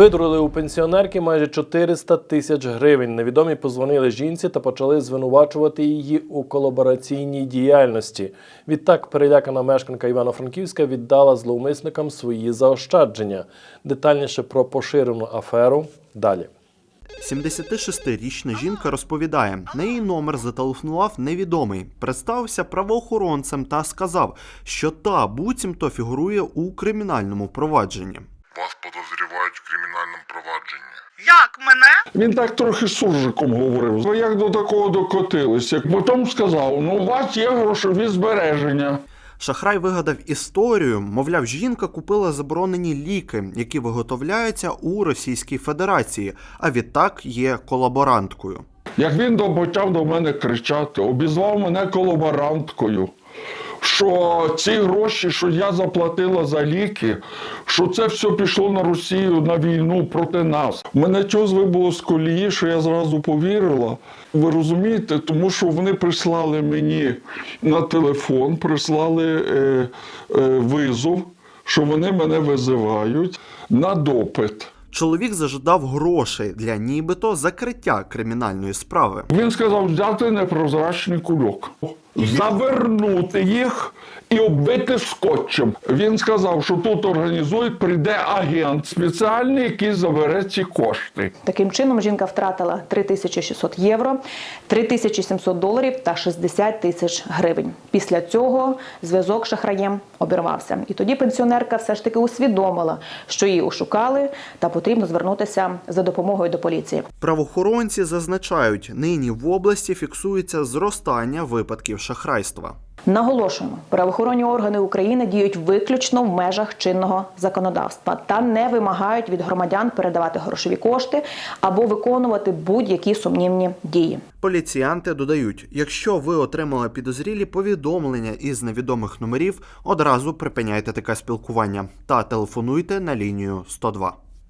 Видрали у пенсіонерки майже 400 тисяч гривень. Невідомі позвонили жінці та почали звинувачувати її у колабораційній діяльності. Відтак перелякана мешканка Івано-Франківська віддала зловмисникам свої заощадження. Детальніше про поширену аферу далі. 76-річна жінка розповідає, на її номер зателефонував невідомий, представився правоохоронцем та сказав, що та буцімто фігурує у кримінальному провадженні. Вас подозрівають в кримінальному провадженні. Як мене? Він так трохи суржиком говорив. Ви як до такого докотилися? Потім сказав: ну, у вас є грошові збереження. Шахрай вигадав історію, мовляв, жінка купила заборонені ліки, які виготовляються у Російській Федерації, а відтак є колаборанткою. Як він до- почав до мене кричати, обізвав мене колаборанткою. Що ці гроші, що я заплатила за ліки, що це все пішло на Росію на війну проти нас. Мене чогось вибуло з колії, що я зразу повірила. Ви розумієте, тому що вони прислали мені на телефон, прислали е, е, визов, що вони мене визивають на допит. Чоловік зажадав грошей для нібито закриття кримінальної справи. Він сказав взяти непрозрачний кульок, завернути їх і оббити скотчем. Він сказав, що тут організують, прийде агент спеціальний, який забере ці кошти. Таким чином жінка втратила 3600 євро, 3700 доларів та 60 тисяч гривень. Після цього зв'язок з шахраєм обірвався. І тоді пенсіонерка все ж таки усвідомила, що її ошукали та потрібно звернутися за допомогою до поліції. Правоохоронці зазначають, нині в області фіксується зростання випадків шахрайства. Наголошуємо, правоохоронні органи України діють виключно в межах чинного законодавства та не вимагають від громадян передавати грошові кошти або виконувати будь-які сумнівні дії. Поліціянти додають, якщо ви отримали підозрілі повідомлення із невідомих номерів, одразу припиняйте таке спілкування та телефонуйте на лінію 102.